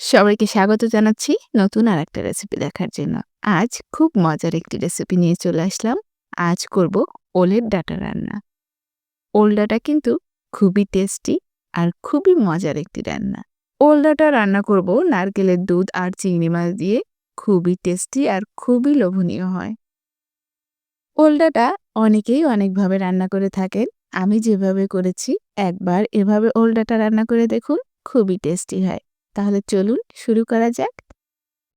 সবাইকে স্বাগত জানাচ্ছি নতুন আর একটা রেসিপি দেখার জন্য। আজ খুব মজার একটি রেসিপি নিয়ে চলে আসলাম। আজ করব ওলের ডাটা রান্না। ওল ডাটা কিন্তু খুবই টেস্টি আর খুবই মজার একটি রান্না। ওল ডাটা রান্না করব নারকেলের দুধ আর চিংড়ি মাছ দিয়ে। খুবই টেস্টি আর খুবই লোভনীয় হয়। ওল ডাটা অনেকেই অনেকভাবে রান্না করে থাকেন। আমি যেভাবে করেছি, একবার এভাবে ওল ডাটা রান্না করে দেখুন, খুবই টেস্টি হয়। তাহলে চলুন শুরু করা যাক।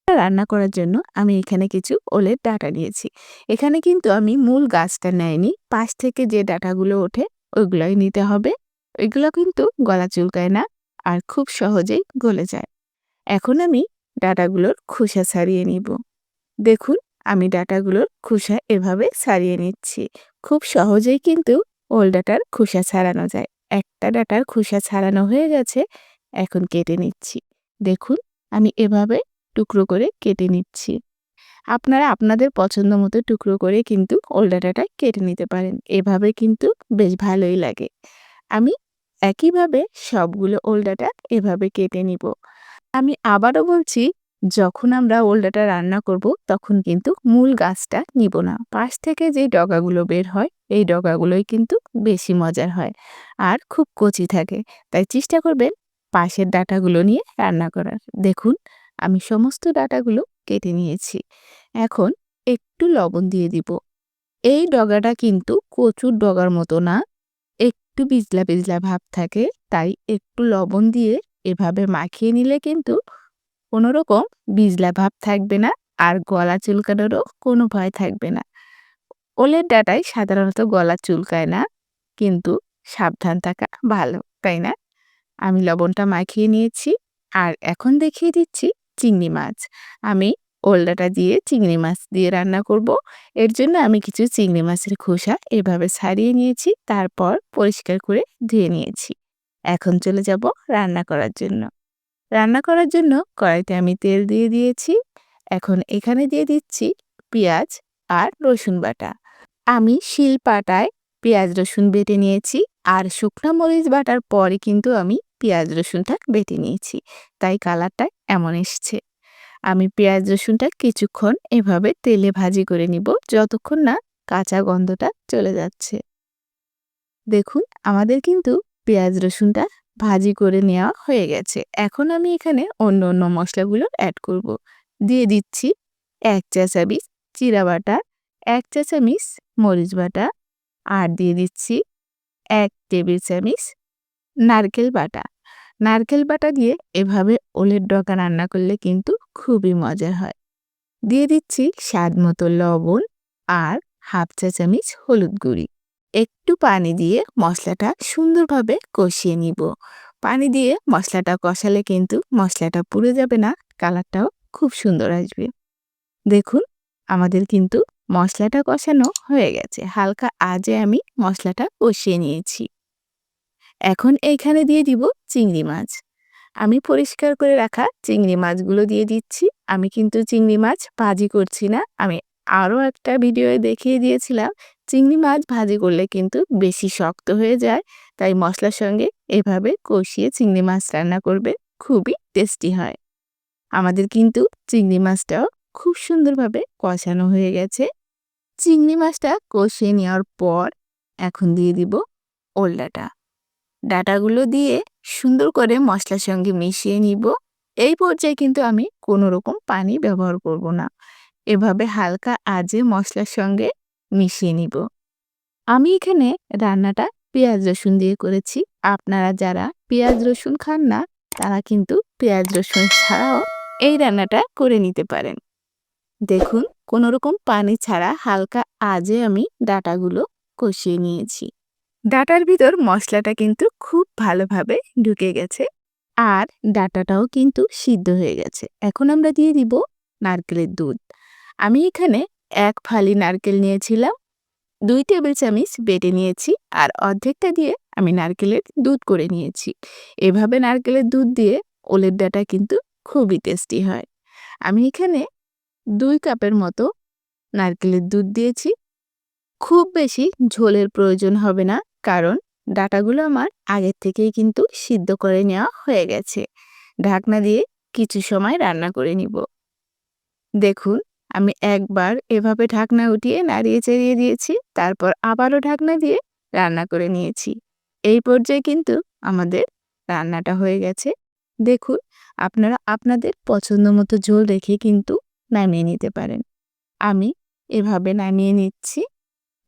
রান্না করার জন্য আমি এখানে কিছু ওলের ডাটা নিয়েছি। এখানে কিন্তু আমি মূল গাছটা নেয়নি পাশ থেকে যে ডাটাগুলো ওঠে, ওইগুলোই নিতে হবে। ওইগুলো কিন্তু গলা চুলকায় না আর খুব সহজেই গলে যায়। এখন আমি ডাটাগুলোর খোসা ছাড়িয়ে নিব। দেখুন, আমি ডাটাগুলোর খোসা এভাবে ছাড়িয়ে নিচ্ছি। খুব সহজেই কিন্তু ওল ডাটার খোসা ছাড়ানো যায়। একটা ডাটার খোসা ছাড়ানো হয়ে গেছে, এখন কেটে নিচ্ছি। দেখুন, আমি এভাবে টুকরো করে কেটে নিচ্ছি। আপনারা আপনাদের পছন্দ মতো টুকরো করে কিন্তু ওলডাটাটা কেটে নিতে পারেন। এভাবে কিন্তু বেশ ভালোই লাগে। আমি একইভাবে সবগুলো ওলডাটা এভাবে কেটে নিব। আমি আবারও বলছি, যখন আমরা ওলডাটা রান্না করব, তখন কিন্তু মূল গাছটা নিব না। পাশ থেকে যে ডগাগুলো বের হয়, এই ডগাগুলোই কিন্তু বেশি মজার হয় আর খুব কচি থাকে। তাই চেষ্টা করবেন পাশের ডাটাগুলো নিয়ে রান্না করার। দেখুন, আমি সমস্ত ডাটাগুলো কেটে নিয়েছি। এখন একটু লবণ দিয়ে দিব। এই ডগাটা কিন্তু কচুর ডগার মতো না, একটু বিজলা বিজলা ভাব থাকে, তাই একটু লবণ দিয়ে এভাবে মাখিয়ে নিলে কিন্তু কোনো রকম বিজলা ভাব থাকবে না আর গলা চুলকানোরও কোনো ভয় থাকবে না। ওলের ডাটায় সাধারণত গলা চুলকায় না, কিন্তু সাবধান থাকা ভালো, তাই না? আমি লবণটা মাখিয়ে নিয়েছি আর এখন দেখিয়ে দিচ্ছি চিংড়ি মাছ। আমি ওলডাটা দিয়ে চিংড়ি মাছ দিয়ে রান্না করব। এর জন্য আমি কিছু চিংড়ি মাছের খোসা এভাবে ছাড়িয়ে নিয়েছি, তারপর পরিষ্কার করে ধুয়ে নিয়েছি। এখন চলে যাব রান্না করার জন্য। রান্না করার জন্য কড়াইতে আমি তেল দিয়ে দিয়েছি। এখন এখানে দিয়ে দিচ্ছি পেঁয়াজ আর রসুন বাটা। আমি শিল পাটায় পেঁয়াজ রসুন বেটে নিয়েছি আর শুকনো মরিচ বাটার পরে কিন্তু আমি পেঁয়াজ রসুনটা বেটে নিয়েছি। তাই কালারটা এমন এসছে। আমি পেঁয়াজ রসুনটা কিছুক্ষণ এভাবে তেলে ভাজি করে নিব, যতক্ষণ না কাঁচা গন্ধটা চলে যাচ্ছে। দেখুন, আমাদের কিন্তু পেঁয়াজ রসুনটা ভাজি করে নেওয়া হয়ে গেছে। এখন আমি এখানে অন্য অন্য মশলাগুলো অ্যাড করব। দিয়ে দিচ্ছি এক চা চামিচ চিরা বাটা, এক চা চামিচ মরিচ বাটা, আর দিয়ে দিচ্ছি এক টেবিল চামিচ নারকেল বাটা। নারকেল বাটা দিয়ে এভাবে ওলের ডকা রান্না করলে কিন্তু খুবই মজা হয়। দিয়ে দিচ্ছি স্বাদ মতো লবণ আর হাফ চা চামিচ হলুদ গুঁড়ি। একটু পানি দিয়ে মশলাটা সুন্দরভাবে কষিয়ে নিব। পানি দিয়ে মশলাটা কষালে কিন্তু মশলাটা পুড়ে যাবে না, কালারটাও খুব সুন্দর আসবে। দেখুন, আমাদের কিন্তু মশলাটা কষানো হয়ে গেছে। হালকা আজে আমি মশলাটা কষিয়ে নিয়েছি। এখন এইখানে দিয়ে দিব চিংড়ি মাছ। আমি পরিষ্কার করে রাখা চিংড়ি মাছগুলো দিয়ে দিচ্ছি। আমি কিন্তু চিংড়ি মাছ ভাজি করছি না। আমি আরও একটা ভিডিওয়ে দেখিয়ে দিয়েছিলাম, চিংড়ি মাছ ভাজি করলে কিন্তু বেশি শক্ত হয়ে যায়, তাই মশলার সঙ্গে এভাবে কষিয়ে চিংড়ি মাছ রান্না করবে খুবই টেস্টি হয়। আমাদের কিন্তু চিংড়ি মাছটাও খুব সুন্দরভাবে কষানো হয়ে গেছে। চিংড়ি মাছটা কষিয়ে নেওয়ার পর এখন দিয়ে দিব ওলডাটা ডাটাগুলো দিয়ে সুন্দর করে মশলার সঙ্গে মিশিয়ে নিব। এই পর্যায়ে কিন্তু আমি কোনো রকম পানি ব্যবহার করব না। এভাবে হালকা আজে মশলার সঙ্গে মিশিয়ে নিব। আমি এখানে রান্নাটা পেঁয়াজ রসুন দিয়ে করেছি। আপনারা যারা পেঁয়াজ রসুন খান না, তারা কিন্তু পেঁয়াজ রসুন ছাড়াও এই রান্নাটা করে নিতে পারেন। দেখুন, কোনো রকম পানি ছাড়া হালকা আজে আমি ডাটাগুলো কষিয়ে নিয়েছি। ডাটার ভিতর মশলাটা কিন্তু খুব ভালোভাবে ঢুকে গেছে আর ডাটাটাও কিন্তু সিদ্ধ হয়ে গেছে। এখন আমরা দিয়ে দিব নারকেলের দুধ। আমি এখানে এক ফালি নারকেল নিয়েছিলাম, দুই টেবিল চামিচ বেটে নিয়েছি আর অর্ধেকটা দিয়ে আমি নারকেলের দুধ করে নিয়েছি। এভাবে নারকেলের দুধ দিয়ে ওলের ডাটা কিন্তু খুবই টেস্টি হয়। আমি এখানে দুই কাপের মতো নারকেলের দুধ দিয়েছি। খুব বেশি ঝোলের প্রয়োজন হবে না। কারণ ডাটাগুলো আমার আগের থেকেই কিন্তু সিদ্ধ করে নেওয়া হয়ে গেছে। ঢাকনা দিয়ে কিছু সময় রান্না করে নিব। দেখুন, আমি একবার এভাবে ঢাকনা উঠিয়ে নাড়িয়ে চাড়িয়ে দিয়েছি, তারপর আবারও ঢাকনা দিয়ে রান্না করে নিয়েছি। এই পর্যায়ে কিন্তু আমাদের রান্নাটা হয়ে গেছে। দেখুন, আপনারা আপনাদের পছন্দ মতো ঝোল রেখে কিন্তু নামিয়ে নিতে পারেন। আমি এভাবে নামিয়ে নিচ্ছি।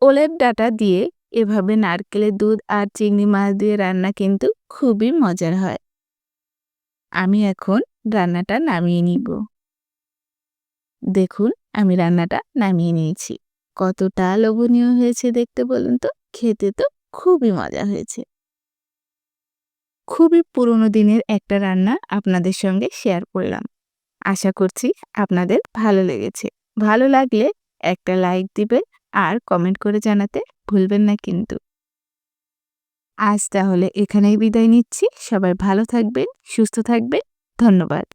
ওলের ডাটা দিয়ে এভাবে নারকেলের দুধ আর চিংড়ি মাছ দিয়ে রান্না কিন্তু খুবই মজার হয়। আমি এখন রান্নাটা নামিয়ে নিব। দেখুন, আমি রান্নাটা নামিয়ে নিয়েছি। কতটা লোভনীয় হয়েছে দেখতে বলুন তো, খেতে তো খুবই মজা হয়েছে। খুবই পুরনো দিনের একটা রান্না আপনাদের সঙ্গে শেয়ার করলাম। আশা করছি আপনাদের ভালো লেগেছে। ভালো লাগলে একটা লাইক দিবেন আর কমেন্ট করে জানাতে ভুলবেন না কিন্তু। আজ তাহলে এখানেই বিদায় নিচ্ছি। সবাই ভালো থাকবেন সুস্থ থাকবেন। ধন্যবাদ।